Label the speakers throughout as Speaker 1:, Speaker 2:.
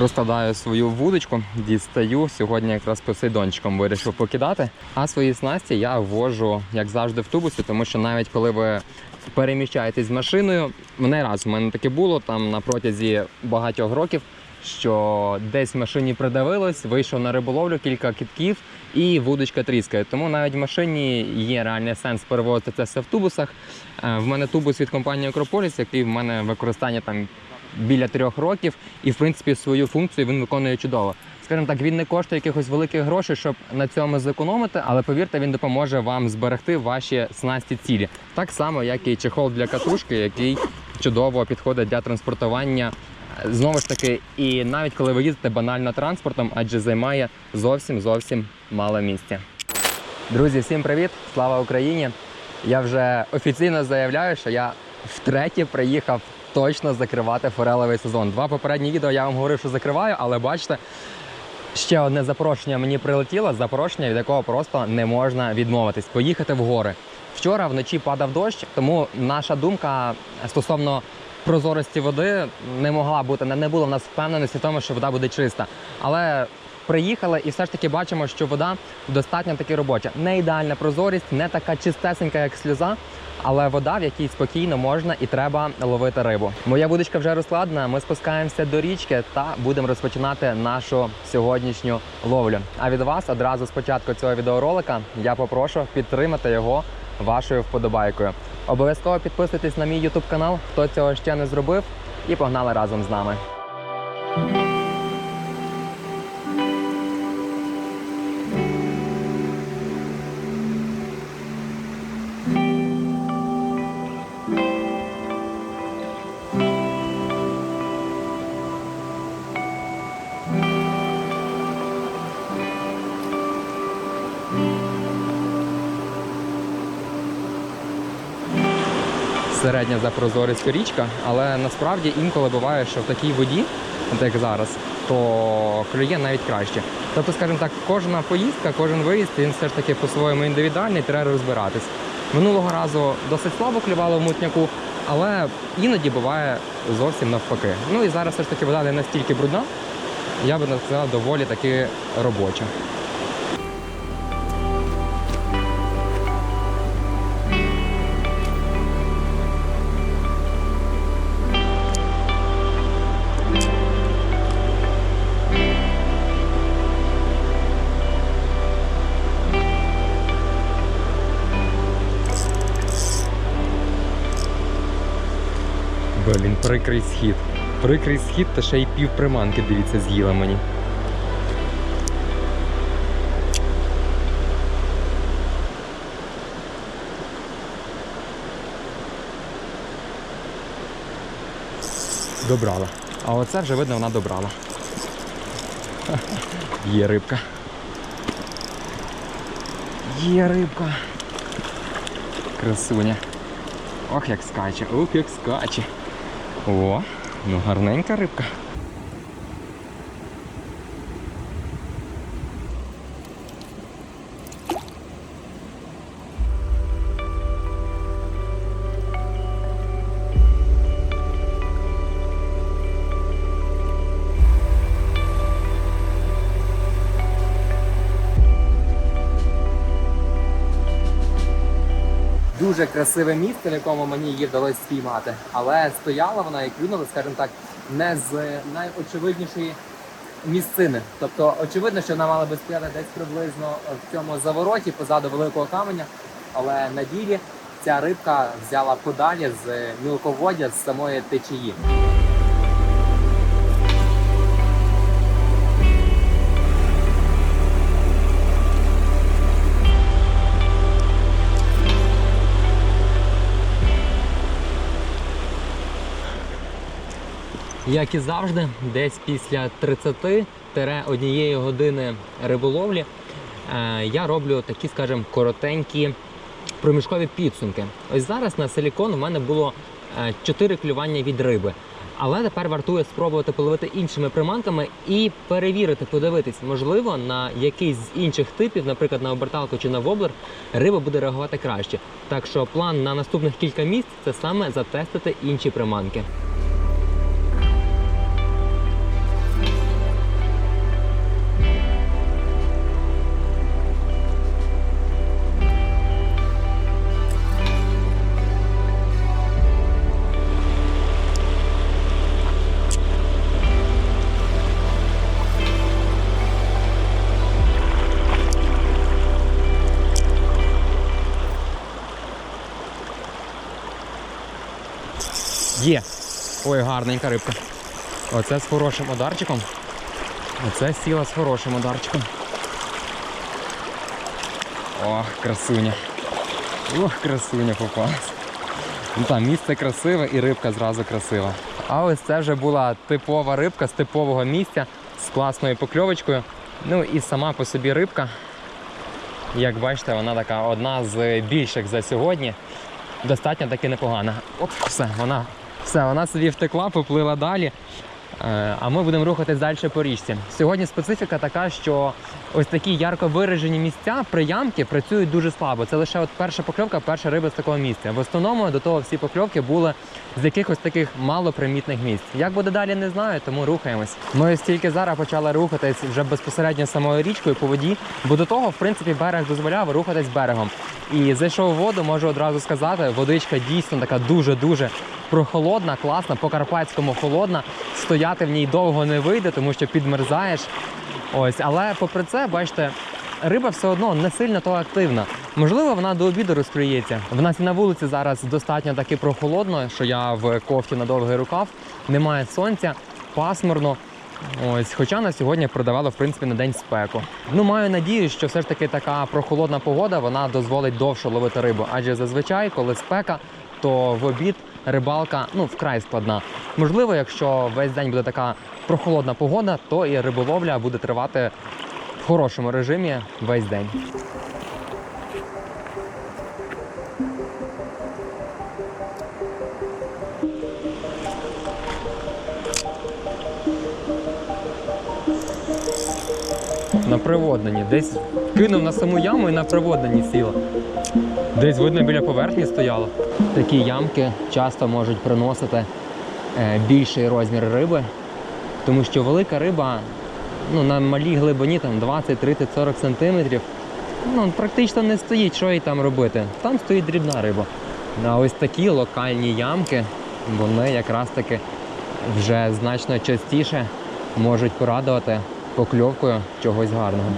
Speaker 1: Розкладаю свою вудочку, дістаю. Сьогодні якраз посейдончиком вирішив покидати. А свої снасті я ввожу, як завжди, в тубусі, тому що навіть коли ви переміщаєтесь з машиною, не раз в мене таке було там на протязі багатьох років, що десь в машині придавилось, вийшов на риболовлю кілька китків і вудочка тріскає. Тому навіть в машині є реальний сенс перевозити це все в тубусах. Е, В мене тубус від компанії Акрополіс, який в мене в використанні там біля трьох років, і в принципі свою функцію він виконує чудово. Скажімо так, він не коштує якихось великих грошей, щоб на цьому зекономити, але повірте, він допоможе вам зберегти ваші снасті цілі. Так само, як і чехол для катушки, який чудово підходить для транспортування. Знову ж таки, і навіть коли ви їздите банально транспортом, адже займає зовсім зовсім мало місця. Друзі, всім привіт! Слава Україні! Я вже офіційно заявляю, що я втретє приїхав точно закривати форелевий сезон. Два попередні відео я вам говорив, що закриваю, але бачите, ще одне запрошення мені прилетіло. Запрошення, від якого просто не можна відмовитись. Поїхати в гори. Вчора вночі падав дощ, тому наша думка стосовно прозорості води не могла бути, не було в нас впевненості в тому, що вода буде чиста. Але приїхали і все ж таки бачимо, що вода достатньо таки робоча. Не ідеальна прозорість, не така чистесенька, як сльоза. Але вода, в якій спокійно можна і треба ловити рибу. Моя вудочка вже розкладена. Ми спускаємося до річки та будемо розпочинати нашу сьогоднішню ловлю. А від вас одразу з початку цього відеоролика я попрошу підтримати його вашою вподобайкою. Обов'язково підписуйтесь на мій YouTube канал, хто цього ще не зробив, і погнали разом з нами. Середня за прозорістю річка, але насправді інколи буває, що в такій воді, як зараз, то клює навіть краще. Тобто, скажімо так, кожна поїздка, кожен виїзд, він все ж таки по-своєму індивідуальний, треба розбиратись. Минулого разу досить слабо клювало в мутняку, але іноді буває зовсім навпаки. Ну і зараз все ж таки вода не настільки брудна, я би сказав, доволі таки робоча. Блін, прикрий схід. Прикрий схід, та ще й пів приманки, дивіться, з'їла мені. Добрала. А оце вже видно, вона добрала. Є рибка. Є рибка. Красуня. Ох, як скаче, ох, як скаче. О, ну гарненька рибка. Дуже красиве місце, в якому мені її вдалося спіймати. Але стояла вона і клюнула, скажімо так, не з найочевиднішої місцини. Тобто, очевидно, що вона мала би стояти десь приблизно в цьому завороті позаду великого каменя. Але на ділі ця рибка взяла подалі з мілководя з самої течії. Як і завжди, десь після 30-1 години риболовлі е, я роблю такі, скажімо, коротенькі проміжкові підсумки. Ось зараз на силікон у мене було 4 клювання від риби. Але тепер вартує спробувати половити іншими приманками і перевірити, подивитись, можливо, на якийсь з інших типів, наприклад, на оберталку чи на воблер, риба буде реагувати краще. Так що план на наступних кілька місць це саме затестити інші приманки. Є. Ой, гарненька рибка. Оце з хорошим ударчиком. Оце сіла з хорошим ударчиком. Ох, красуня. Ох, красуня попалась. Ну там місце красиве і рибка зразу красива. А ось це вже була типова рибка з типового місця з класною покльовочкою. Ну і сама по собі рибка. Як бачите, вона така одна з більших за сьогодні. Достатньо таки непогана. Оп, все, вона, все, вона собі втекла, поплила далі. Е, А ми будемо рухатись далі по річці. Сьогодні специфіка така, що ось такі ярко виражені місця приямки працюють дуже слабо. Це лише от перша покльовка, перша риба з такого місця. В основному до того всі покльовки були з якихось таких малопримітних місць. Як буде далі, не знаю, тому рухаємось. Ми ось тільки зараз почали рухатись вже безпосередньо самою річкою по воді, бо до того, в принципі, берег дозволяв рухатись берегом. І зайшов у воду, можу одразу сказати, водичка дійсно така дуже-дуже прохолодна, класна, по-карпатському холодна. Стояти в ній довго не вийде, тому що підмерзаєш. Ось, але попри це, бачите, риба все одно не сильно то активна. Можливо, вона до обіду розкриється. В нас і на вулиці зараз достатньо таки прохолодно, що я в кофті на довгий рукав, немає сонця, пасмурно. Ось, хоча на сьогодні продавали в принципі на день спеку. Ну маю надію, що все ж таки така прохолодна погода вона дозволить довше ловити рибу. Адже зазвичай, коли спека, то в обід рибалка ну вкрай складна. Можливо, якщо весь день буде така прохолодна погода, то і риболовля буде тривати в хорошому режимі весь день. На приводненні. Десь кинув на саму яму і на приводненні сіла. Десь видно біля поверхні стояло. Такі ямки часто можуть приносити е, більший розмір риби, тому що велика риба ну, на малій глибині там 20, 30, 40 сантиметрів ну, практично не стоїть, що їй там робити. Там стоїть дрібна риба. А ось такі локальні ямки, вони якраз таки вже значно частіше можуть порадувати покльовкою чогось гарного.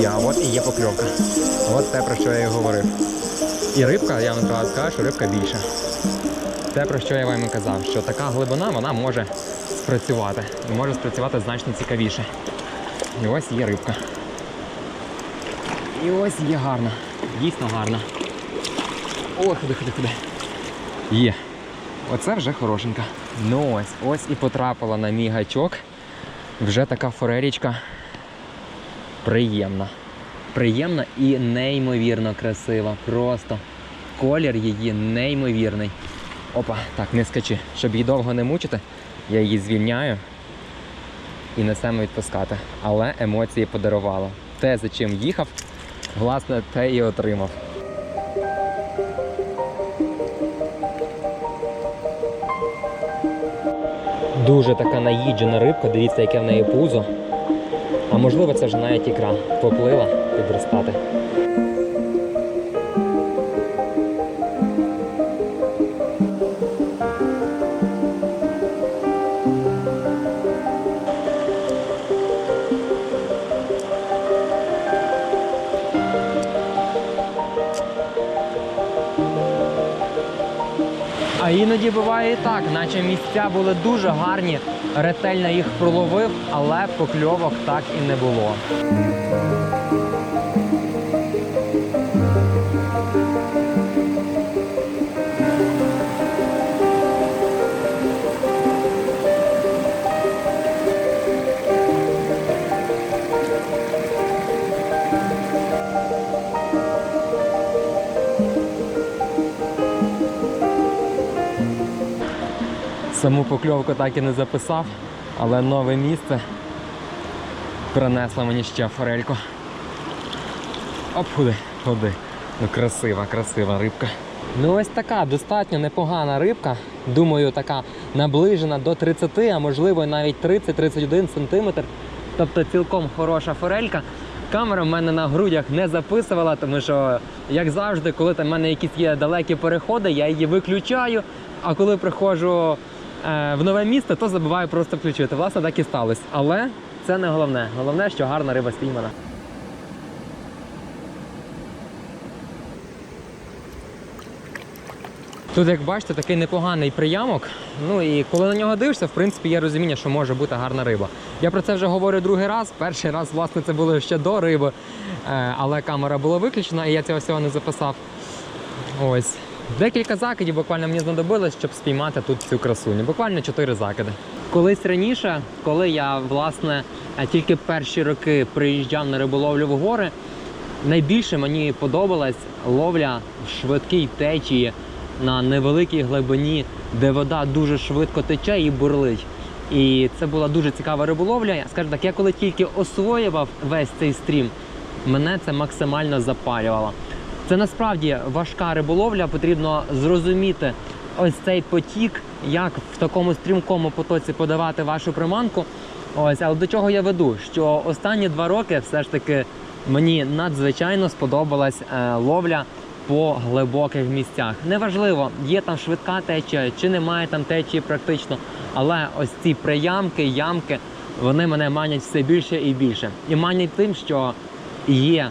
Speaker 1: Є, а от і є покльовка. От те, про що я і говорив. І рибка, я вам одразу скажу, що рибка більша. Те, про що я вам і казав, що така глибина вона може спрацювати. І може спрацювати значно цікавіше. І ось є рибка. І ось є гарна. Дійсно гарна. Ой, ходи, ходи, ходи. Є. Оце вже хорошенька. Ну ось, ось і потрапила на мій гачок. Вже така форелічка приємна. Приємна і неймовірно красива. Просто колір її неймовірний. Опа, так, не скачи. Щоб її довго не мучити, я її звільняю і несемо відпускати. Але емоції подарувала. Те, за чим їхав, власне, те і отримав. Дуже така наїджена рибка, дивіться, яке в неї пузо. А можливо, це вже навіть ікра поплила підростати. А іноді буває і так, наче місця були дуже гарні, ретельно їх проловив, але покльовок так і не було. Покльовку так і не записав, але нове місце принесло мені ще форельку. Оп, ходи, ходи. Ну красива, красива рибка. Ну ось така достатньо непогана рибка. Думаю, така наближена до 30, а можливо навіть 30-31 см. Тобто цілком хороша форелька. Камера в мене на грудях не записувала, тому що, як завжди, коли там в мене якісь є далекі переходи, я її виключаю. А коли приходжу в нове місто, то забуваю просто включити. Власне, так і сталося. Але це не головне. Головне, що гарна риба спіймана. Тут, як бачите, такий непоганий приямок. Ну і коли на нього дивишся, в принципі, є розуміння, що може бути гарна риба. Я про це вже говорю другий раз. Перший раз, власне, це було ще до риби, е, але камера була виключена, і я цього всього не записав. Ось. Декілька закидів буквально мені знадобилось, щоб спіймати тут цю красуню. Буквально чотири закиди. Колись раніше, коли я власне е, тільки перші роки приїжджав на риболовлю в гори, найбільше мені подобалась ловля в швидкій течії на невеликій глибині, де вода дуже швидко тече і бурлить. І це була дуже цікава риболовля. Я скажу так, я коли тільки освоював весь цей стрім, мене це максимально запалювало. Це насправді важка риболовля, потрібно зрозуміти ось цей потік, як в такому стрімкому потоці подавати вашу приманку. Ось, але до чого я веду? Що останні два роки все ж таки мені надзвичайно сподобалась е, ловля по глибоких місцях. Неважливо, є там швидка течія чи немає там течії практично, але ось ці приямки, ямки, вони мене манять все більше і більше. І манять тим, що є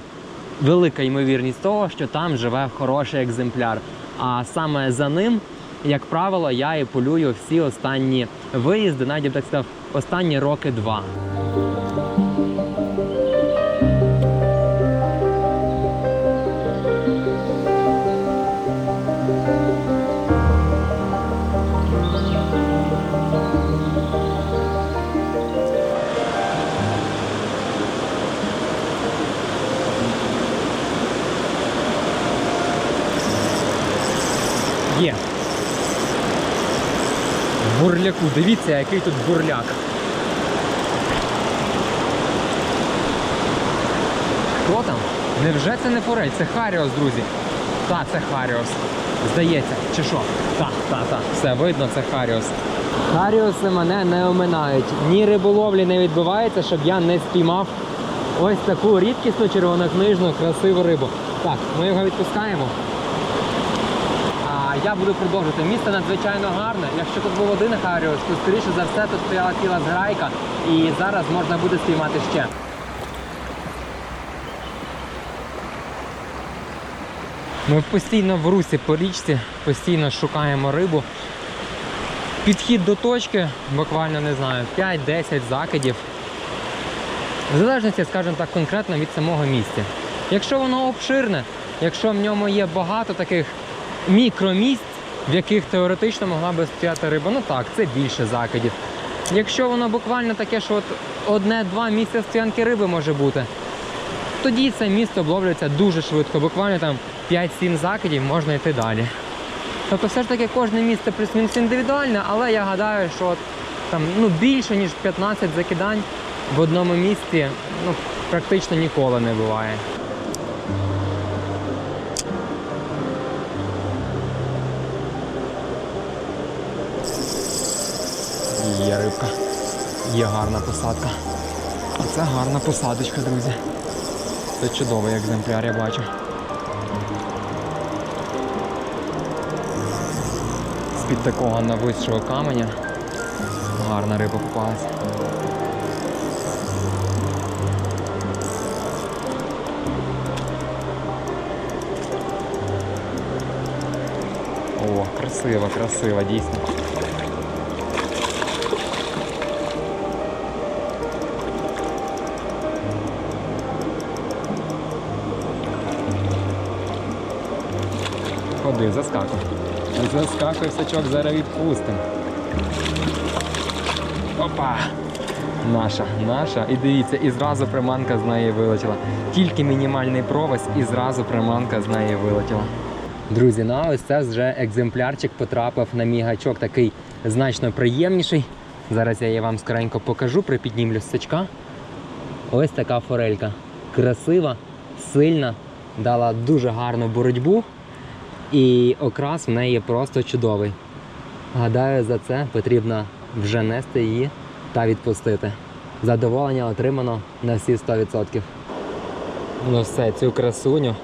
Speaker 1: велика ймовірність того, що там живе хороший екземпляр. А саме за ним, як правило, я і полюю всі останні виїзди, навіть так сказав, останні роки два. Дивіться, який тут бурляк. Хто там? Невже це не форель? Це Харіос, друзі. Так, це Харіос. Здається, чи що? Так, так, так. Все, видно, це Харіос. Харіоси мене не оминають. Ні риболовлі не відбувається, щоб я не спіймав ось таку рідкісну червонокнижну красиву рибу. Так, ми його відпускаємо. Я буду продовжувати. Місце надзвичайно гарне. Якщо тут був один Харіус, то скоріше за все тут стояла ціла зграйка, і зараз можна буде спіймати ще. Ми постійно в русі по річці, постійно шукаємо рибу. Підхід до точки, буквально не знаю, 5-10 закидів. В залежності, скажімо так, конкретно від самого місця. Якщо воно обширне, якщо в ньому є багато таких мікромісць, в яких теоретично могла би стояти риба, ну так, це більше закидів. Якщо воно буквально таке, що от одне-два місця стоянки риби може бути, тоді це місто обловлюється дуже швидко, буквально там 5-7 закидів можна йти далі. Тобто все ж таки кожне місце плюс-мінус індивідуальне, але я гадаю, що там ну, більше ніж 15 закидань в одному місці ну, практично ніколи не буває. Є рибка. Є гарна посадка. Це гарна посадочка, друзі. Це чудовий екземпляр, я бачу. З-під такого нависшого каменя гарна риба попалась. О, красиво, красиво, дійсно. Ходи, заскакуй. Заскакуй сачок, зараз відпустим. Опа! Наша, наша. І дивіться, і зразу приманка з неї вилетіла. Тільки мінімальний провис, і зразу приманка з неї вилетіла. Друзі, ну а ось це вже екземплярчик потрапив на мій гачок, такий значно приємніший. Зараз я її вам скоренько покажу, припіднімлю сачка. Ось така форелька. Красива, сильна, дала дуже гарну боротьбу. І окрас в неї просто чудовий. Гадаю, за це потрібно вже нести її та відпустити. Задоволення отримано на всі 100%. Ну все, цю красуню,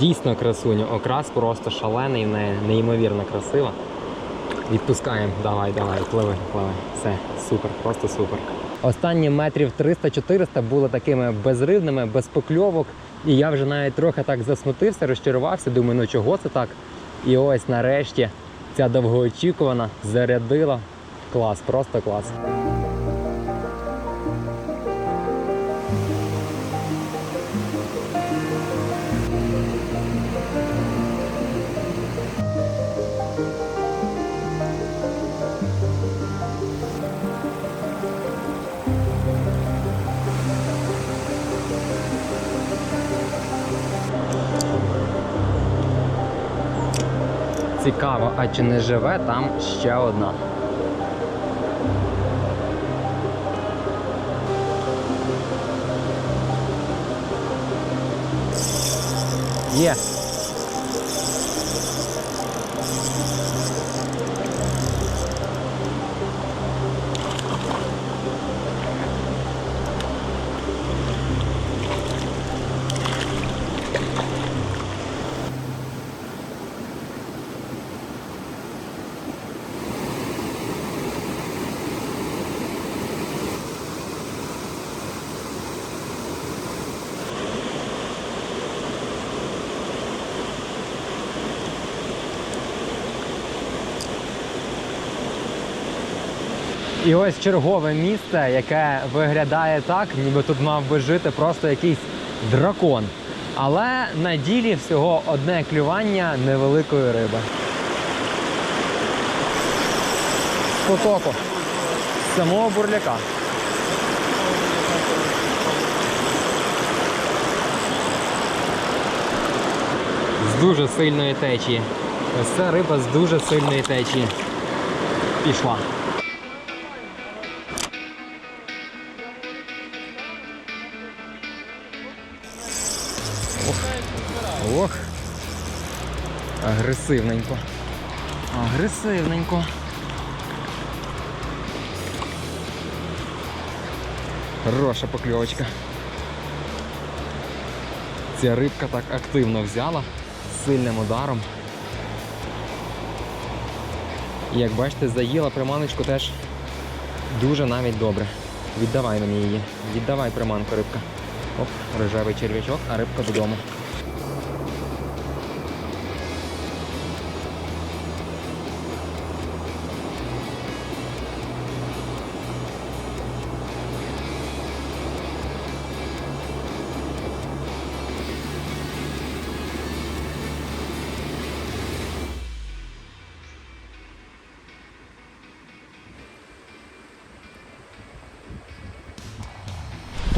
Speaker 1: дійсно красуню, окрас просто шалений, в неї неймовірно красива. Відпускаємо, давай, давай, пливи, пливи. Все, супер, просто супер. Останні метрів 300-400 були такими безривними, без покльовок. І я вже навіть трохи так засмутився, розчарувався, думаю, ну чого це так? І ось нарешті ця довгоочікувана зарядила. Клас, просто клас. Цікаво, а чи не живе там ще одна? Є. І ось чергове місце, яке виглядає так, ніби тут мав би жити просто якийсь дракон. Але на ділі всього одне клювання невеликої риби. Потоку. Самого бурляка. З дуже сильної течії. Ось ця риба з дуже сильної течії. Пішла. Агресивненько. Агресивненько. Хороша покльовочка. Ця рибка так активно взяла сильним ударом. Як бачите, заїла приманочку теж дуже навіть добре. Віддавай мені її. Віддавай приманку рибка. Оп, рожевий черв'ячок, а рибка додому.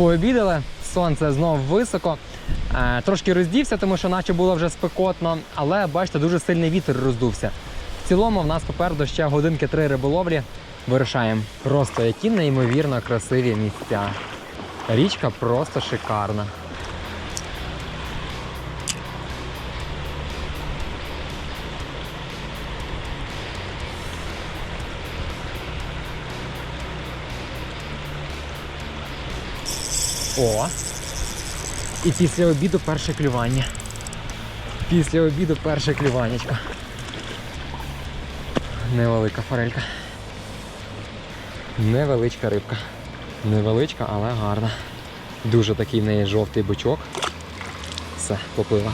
Speaker 1: Пообідали, сонце знов високо. Е, трошки роздівся, тому що наче було вже спекотно, але бачите, дуже сильний вітер роздувся. В цілому в нас попереду ще годинки три риболовлі. Вирушаємо. Просто які неймовірно красиві місця. Річка просто шикарна. О! І після обіду перше клювання. Після обіду перше клюванечко. Невелика форелька. Невеличка рибка. Невеличка, але гарна. Дуже такий в неї жовтий бочок. Все, поплила.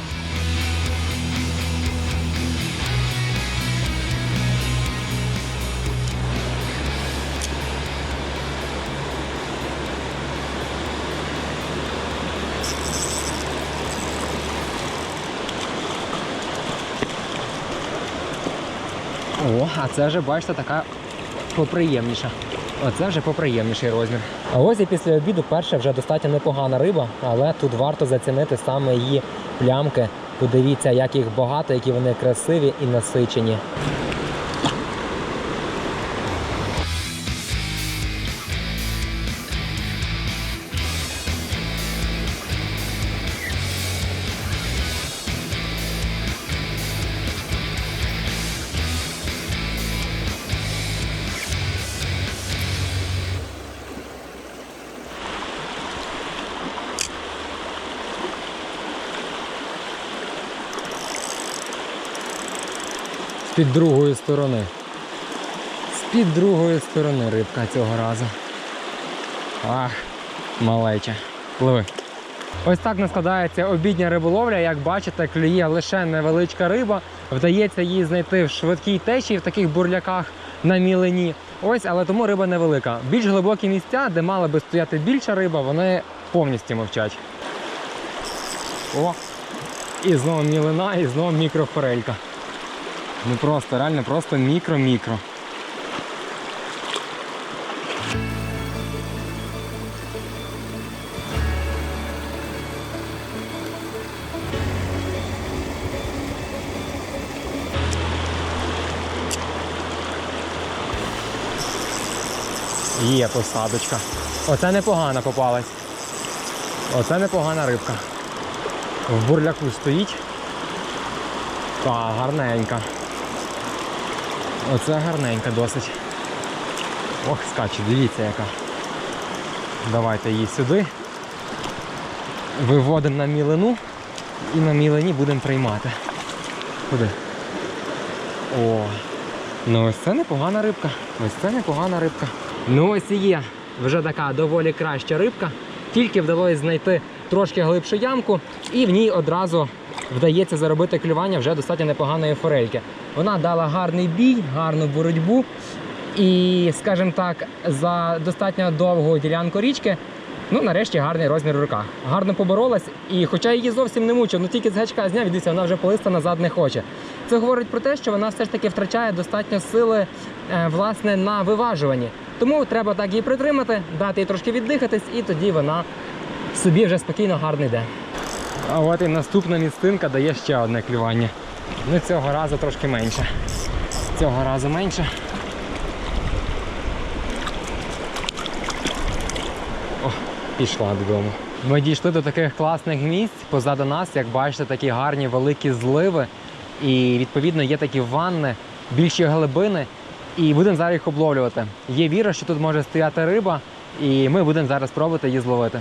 Speaker 1: О, а це вже, бачите, така поприємніша. Оце вже поприємніший розмір. А ось і після обіду перша вже достатньо непогана риба, але тут варто зацінити саме її плямки. Подивіться, як їх багато, які вони красиві і насичені. З-під другої сторони. З-під другої сторони рибка цього разу. Ах, малеча. Пливи. Ось так не складається обідня риболовля. Як бачите, клює лише невеличка риба. Вдається її знайти в швидкій течії, в таких бурляках на мілині. Ось, але тому риба невелика. Більш глибокі місця, де мала би стояти більша риба, вони повністю мовчать. О! І знову мілина, і знову мікрофорелька. Ну просто, реально, просто мікро-мікро. Є посадочка. Оце непогана попалась. Оце непогана рибка. В бурляку стоїть. Та, гарненька. Оце гарненька досить. Ох, скаче, дивіться яка. Давайте її сюди. Виводимо на мілину і на мілині будемо приймати. Куди? О, ну ось це непогана рибка. Ось це непогана рибка. Ну ось і є вже така доволі краща рибка. Тільки вдалося знайти трошки глибшу ямку, і в ній одразу вдається заробити клювання вже достатньо непоганої форельки. Вона дала гарний бій, гарну боротьбу. І, скажімо так, за достатньо довгу ділянку річки, ну нарешті гарний розмір в руках. Гарно поборолась, і хоча її зовсім не мучив, ну тільки з гачка зняв, дивіться, вона вже полиста назад не хоче. Це говорить про те, що вона все ж таки втрачає достатньо сили е, власне на виважуванні. Тому треба так її притримати, дати їй трошки віддихатись, і тоді вона собі вже спокійно гарно йде. А от і наступна місцинка дає ще одне клювання. Ну цього разу трошки менше. Цього разу менше. О, пішла додому. Ми дійшли до таких класних місць. Позаду нас, як бачите, такі гарні великі зливи. І відповідно є такі ванни, більші глибини. І будемо зараз їх обловлювати. Є віра, що тут може стояти риба, і ми будемо зараз пробувати її зловити.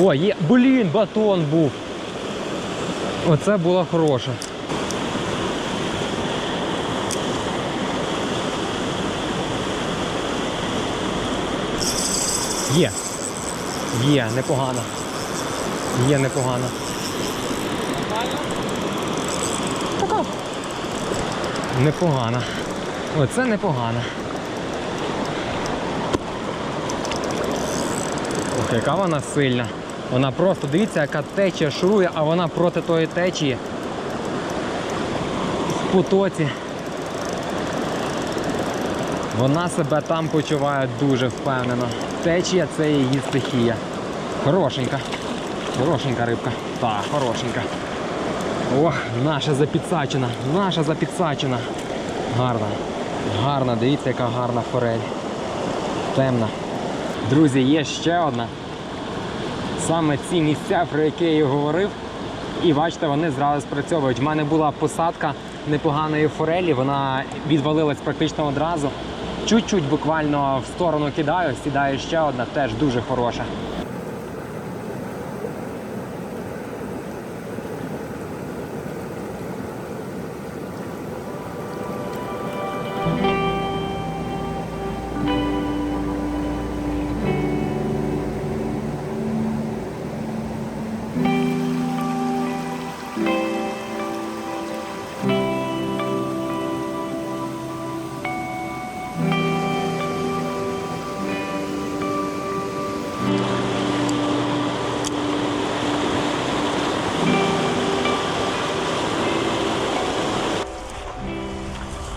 Speaker 1: О, є. Блін, батон був. Оце було хороше. Є. Є, непогано. Є непогано. Така. Непогано. Оце непогано. Ох, яка вона сильна. Вона просто, дивіться, яка течія шурує, а вона проти тої течії. В потоці. Вона себе там почуває дуже впевнено. Течія це її стихія. Хорошенька. Хорошенька рибка. Так, хорошенька. Ох, наша запідсачена, наша запідсачена. Гарна. Гарна, дивіться, яка гарна форель. Темна. Друзі, є ще одна. Саме ці місця, про які я говорив. І бачите, вони зразу спрацьовують. У мене була посадка непоганої форелі, вона відвалилась практично одразу. Чуть-чуть буквально в сторону кидаю, сідає ще одна, теж дуже хороша.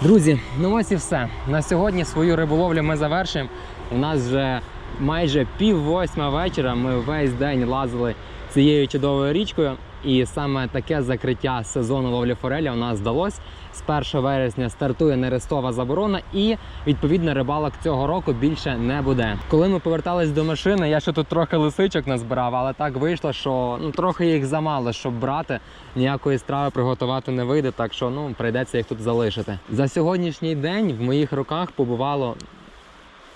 Speaker 1: Друзі, ну ось і все. На сьогодні свою риболовлю ми завершимо. У нас вже майже пів восьма вечора. Ми весь день лазили цією чудовою річкою. І саме таке закриття сезону ловлі форелі у нас вдалося. З 1 вересня стартує нерестова заборона, і відповідно рибалок цього року більше не буде. Коли ми повертались до машини, я ще тут трохи лисичок назбирав, але так вийшло, що ну трохи їх замало, щоб брати. Ніякої страви приготувати не вийде, так що ну прийдеться їх тут залишити. За сьогоднішній день в моїх руках побувало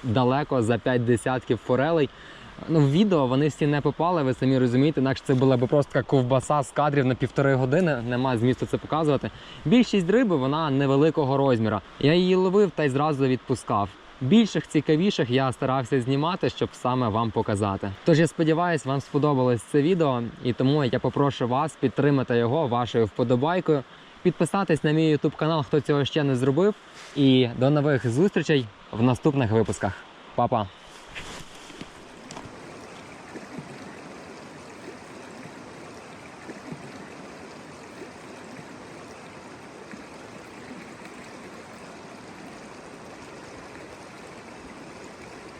Speaker 1: далеко за 5 десятків форелей. Ну, в відео вони всі не попали, ви самі розумієте, інакше це була б просто така ковбаса з кадрів на півтори години, нема змісту це показувати. Більшість риби вона невеликого розміру. Я її ловив та й зразу відпускав. Більших цікавіших я старався знімати, щоб саме вам показати. Тож я сподіваюся, вам сподобалось це відео, і тому я попрошу вас підтримати його вашою вподобайкою, підписатись на мій YouTube канал, хто цього ще не зробив. І до нових зустрічей в наступних випусках. Па-па!